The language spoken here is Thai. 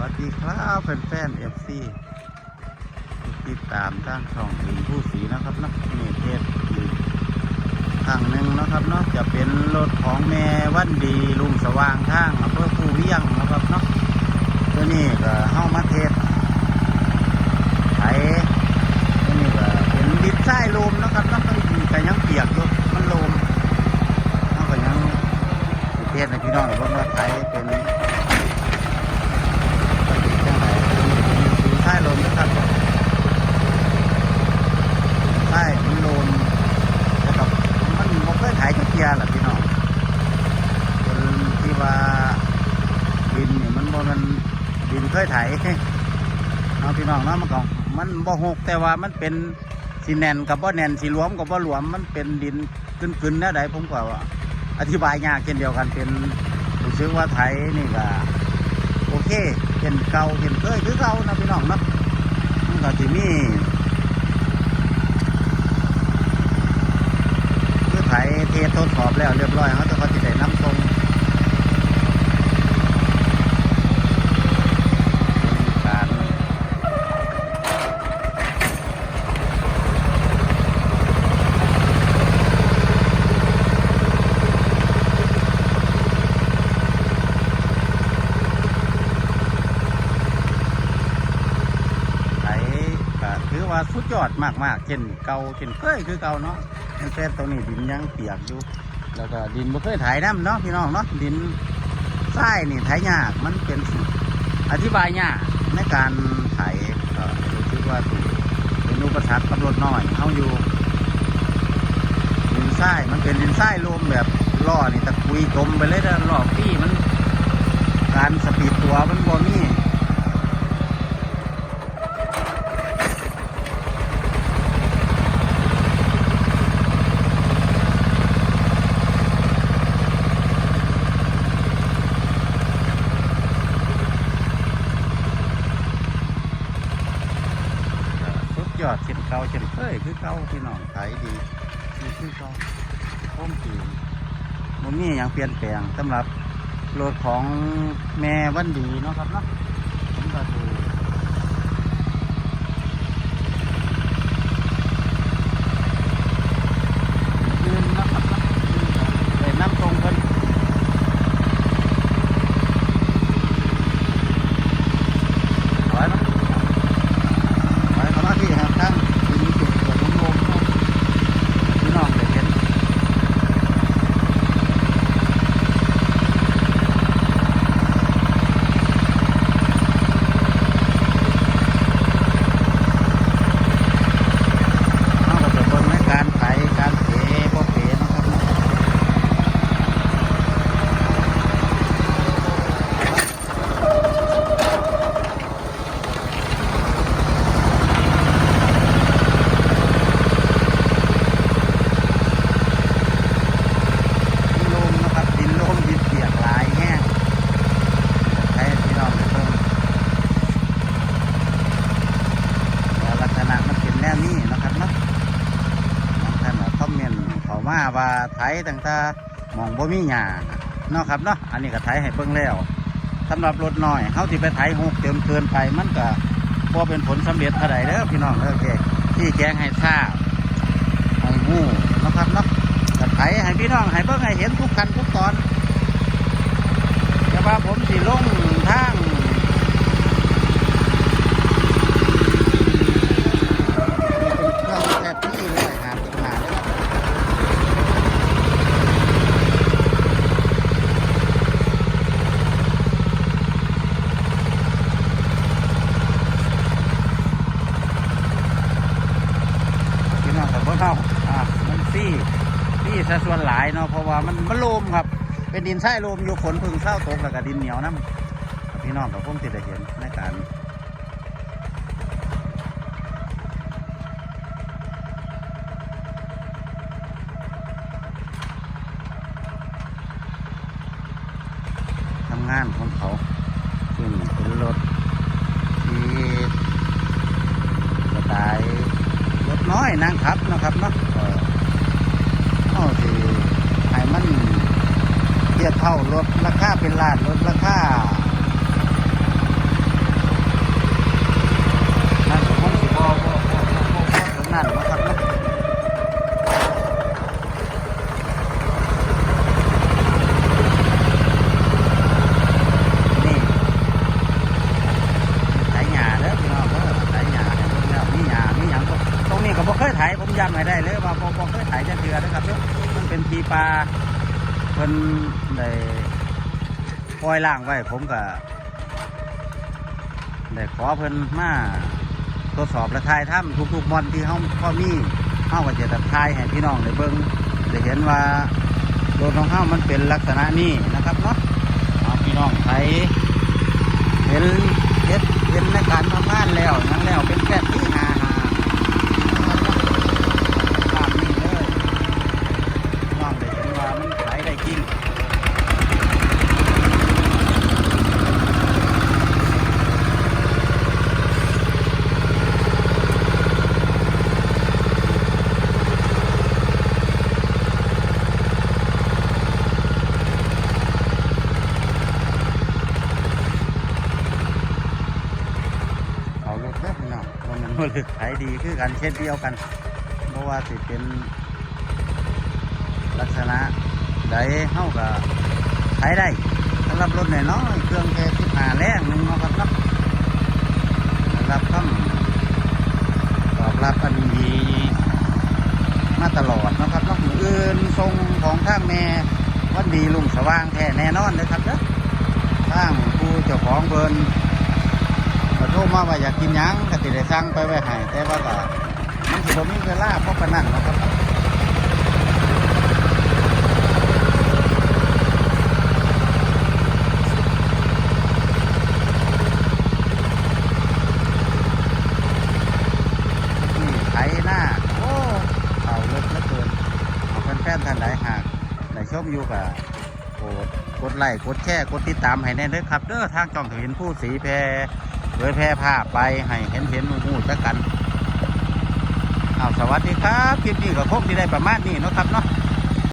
วัสดีครับแฟนๆเอฟซีติดตามทางช่องถึงผู้สีนะครับเนาะนี่เทศอยู่ทางหนึ่งนะครับเนาะจะเป็นรถของแม่วันดีลุงสว่างทางอำเภอภูเวียงนะครับเนาะตัวนี้ก็เข้ามาเทศไถตัวนี้ก็เป็นดินทรายลมนะครับเนาะมันก็ยังเปียกอยู่มันลมมันก็ยังเทศในพี่น้องเพิ่นว่าไถเป็น จังไหนใช่ลมนะครับใช่มันลมนะครับมันบ่เคยขายจักเกียร์หรอพี่น้องเป็นที่ว่าดินเนี่ยมันบ่แมันดิน เคยไถเนาพี่น้องเนาะมันก็มันบ่หกแต่ว่ามันเป็นสีแนนกับบ่แนนสีหลวมกับบ่หลวมมันเป็นดินกึนๆแนวใดผมก็ว่าอธิบายยากเช่นเดียวกันเป็นรู้สึกว่าไถนี่ก็โอเคเห็นเก่าเห็นเคยคือเก่านะพี่น้องนะมันก็จะมีคือไถเทสทดสอบแล้วเรียบร้อยเขาจะเขาจะได้น้ำทรงการไถก็ถือว่าสุด ยอดมากๆเช่นเก่าเช่นเคยคือเก่าเนาะมันแค่ตรงนี้ดินยังเปียกอยู่ แล้วก็ดินบ่เคยไถน้ำเนาะพี่น้องเนาะดินทรายนี่ไถยากมันเป็นอธิบายยากในการไถก็รู้สึกว่าเป็นอุปสรรคกับรถน้อยเอาอยู่ดินทรายมันเป็นดินทรายรวมแบบล้อนี่ตะกุยจมไปเลยนะล้อพี่มันการสปีดตัวมันบ่มีสุด ยอดเช่นเก่าเช่นเคยคือเก่าพี่น้องขายดีนี่คือเก่าพ้มจีมันมีอย่างเปลี่ยนแปลงสำหรับรถของแม่วันดีเนาะครับเนาะผมก็ดูยืนนะครับเนาะยืนเลยน้ำตรงเพิ่นถอยมาถอยเข้ามาที่ครับทั้งมีจุดตรวจลมๆเนาะพี่น้องได้เห็น เอาก็จะเบิ่งในการไถการเทบ่เทเนาะครับเนาะดินลมนะครับดินลมดินเปียกหลายแห้งให้พี่น้องได้เบิ่งแล้วลักษณะมันเป็นแนวนี้เนาะครับเนาะ บางท่านก็คอมเมนต์เขามา ว่าไถต่างๆมองบ่มีหยาเนาะครับเนาะอันนี้ก็ไถให้เบิ่งแล้วสำหรับรถน้อยเฮาสิไปไถหกเติมเกินไปมันก็บ่เป็นผลสำเร็จเท่าใดเด้อพี่น้องเด้อโอเคที่แจ้งให้ทราบให้ฮู้นะครับเนาะก็ไถให้พี่น้องให้เบิ่งให้เห็นทุกขั้นทุกตอนแต่ว่าผมสิลง นี่เป็นเครื่องแทบที่ร้อยหาสิบหาเลยนะพี่น้องกับพวกเราอ่ามันซี่ ซี่ซะส่วนหลายเนาะเพราะว่ามันมันโลมครับ เป็นดินทรายโลมอยู่ฝนพึ่งเศร้าตกแล้วก็ดินเหนียวน้ำพี่น้องกับพวกที่ได้เห็นในการทำงานของเขาซึ่งเป็นรถที่สไตล์รถน้อยนั่งขับนะครับเนาะ ทียบเท่ารถราคาเป็นล้านรถราคานั่นคงสิบอนั่นนะครับผมย้ำให้ได้เลยว่าพอเคยถ่ายจะเดือนะครับมันเป็นปีปลา พิ่นได้ปล่อยล่างไว้ผมก็ได้ขอเพิ่นมาทดสอบและทายถ้ำทุกๆมอนที่เขาพอมีเขาก็จะทายให้พี่น้องได้เบิ่งได้เห็นว่ารถของเขามันเป็นลักษณะนี้นะครับเนาะพี่น้องไทยเห็นเห็นเห็นในการทำงานแล้วนั่นแล้วเป็นแค่ที่หาหาภาพนี้เลยน้องได้เห็นว่ามันไหลได้จริง เอารถเด้อพี่น้ องว่ามันบ่ลึกขายดีคือกันเช่นเดียวกันเพราะว่าสิเป็นลักษณะใดเฮาก็ขายได้สำหรับรถน้อยๆเครื่องแค่สิบห้าแรงหนึงเนาะครับสำหรับคำตอบรับอันดีมาตลอดนะครับนาะมืออื่นทรงของทางแม่วันดีลุงสว่างแท้แน่นอนเลยครับเด้อทางผู้เจ้าของเบิร์น ทรมาว่าอยากกินหยังก็ติได้สั่งไปไว้ให้แต่ว่าก็มันสิบ่มีเวลาเพราะปานนั้นนะครับนี่ไถหน้าโอ้เอาเลิศเหลือเกินเอาแฟนๆท่านใดหากได้ชมอยู่กับกดกดไลค์กดแชร์กดติดตามให้แน่นเด้อครับ เด้อทางจ่องเห็นผู้สีแพร ผยแพร่ภาพไปให้เห็นเห็นมู่ๆสักกันเอาสวัสดีครับ คลิปนี้ก็คงที่ได้ประมาณนี้นะครับเนาะ